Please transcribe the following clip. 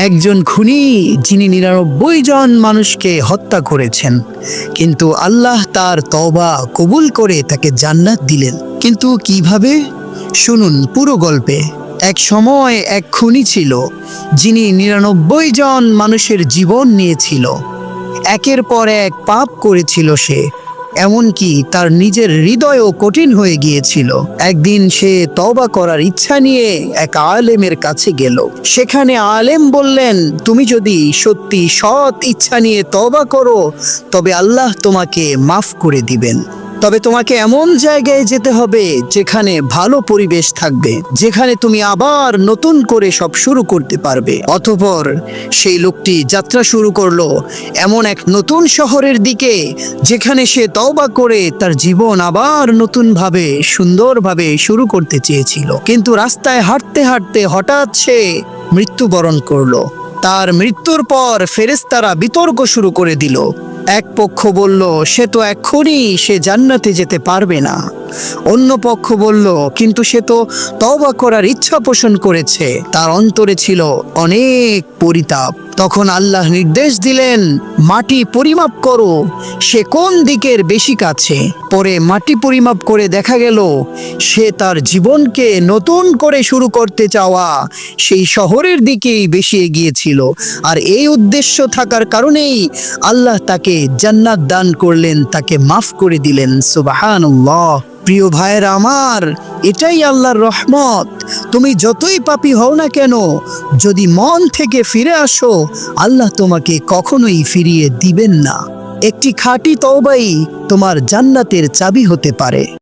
একজন খুনি যিনি নিরানব্বই জন মানুষকে হত্যা করেছেন। কিন্তু আল্লাহ তার তবা কবুল করে তাকে জান্নাত দিলেন। কিন্তু কীভাবে? শুনুন পুরো গল্পে। এক সময় এক খুনি ছিল, যিনি নিরানব্বই জন মানুষের জীবন নিয়েছিল। একের পর এক পাপ করেছিল সে। এমনকি তার নিজের হৃদয়ও কঠিন হয়ে গিয়েছিল। একদিন সে তবা করার ইচ্ছা নিয়ে এক আলেমের কাছে গেল। সেখানে আলেম বললেন, তুমি যদি সত্যি সৎ ইচ্ছা নিয়ে তবা করো, তবে আল্লাহ তোমাকে মাফ করে দিবেন। তবে তোমাকে এমন জায়গায় যেতে হবে যেখানে ভালো পরিবেশ থাকবে, যেখানে তুমি আবার নতুন করে সব শুরু করতে পারবে। অতঃপর সেই লোকটি যাত্রা শুরু করল এমন এক নতুন শহরের দিকে, যেখানে সে তওবা করে তার জীবন আবার নতুনভাবে, সুন্দরভাবে শুরু করতে চেয়েছিল। কিন্তু রাস্তায় হাঁটতে হাঁটতে হঠাৎ সে মৃত্যুবরণ করল। তার মৃত্যুর পর ফেরেস্তারা বিতর্ক শুরু করে দিল। এক পক্ষ বলল, সে তো এক্ষুনি সে জান্নাতে যেতে পারবে না। অন্য পক্ষ বলল, কিন্তু সে তো তবা করার ইচ্ছা পোষণ করেছে। তার অন্তরে ছিল অনেক পরিতাপ। তখন আল্লাহ নির্দেশ দিলেন, মাটি পরিমাপ করো, সে কোন দিকের বেশি কাছে? পরে মাটি পরিমাপ করে দেখা গেল, সে তার জীবনকে নতুন করে শুরু করতে চাওয়া সেই শহরের দিকেই বেশি এগিয়েছিল আর এই উদ্দেশ্য থাকার কারণেই আল্লাহ তাকে জান্নাত দান করলেন, তাকে মাফ করে দিলেন। সুবাহানুল্লাহ। প্রিয় ভাইয়ের আমার, এটাই আল্লাহর রহমত। তুমি যতই পাপি হও না কেন, যদি মন থেকে ফিরে আসো, আল্লাহ তোমাকে কখনোই ফিরিয়ে দিবেন না। একটি খাঁটি তওবাই তোমার জান্নাতের চাবি হতে পারে।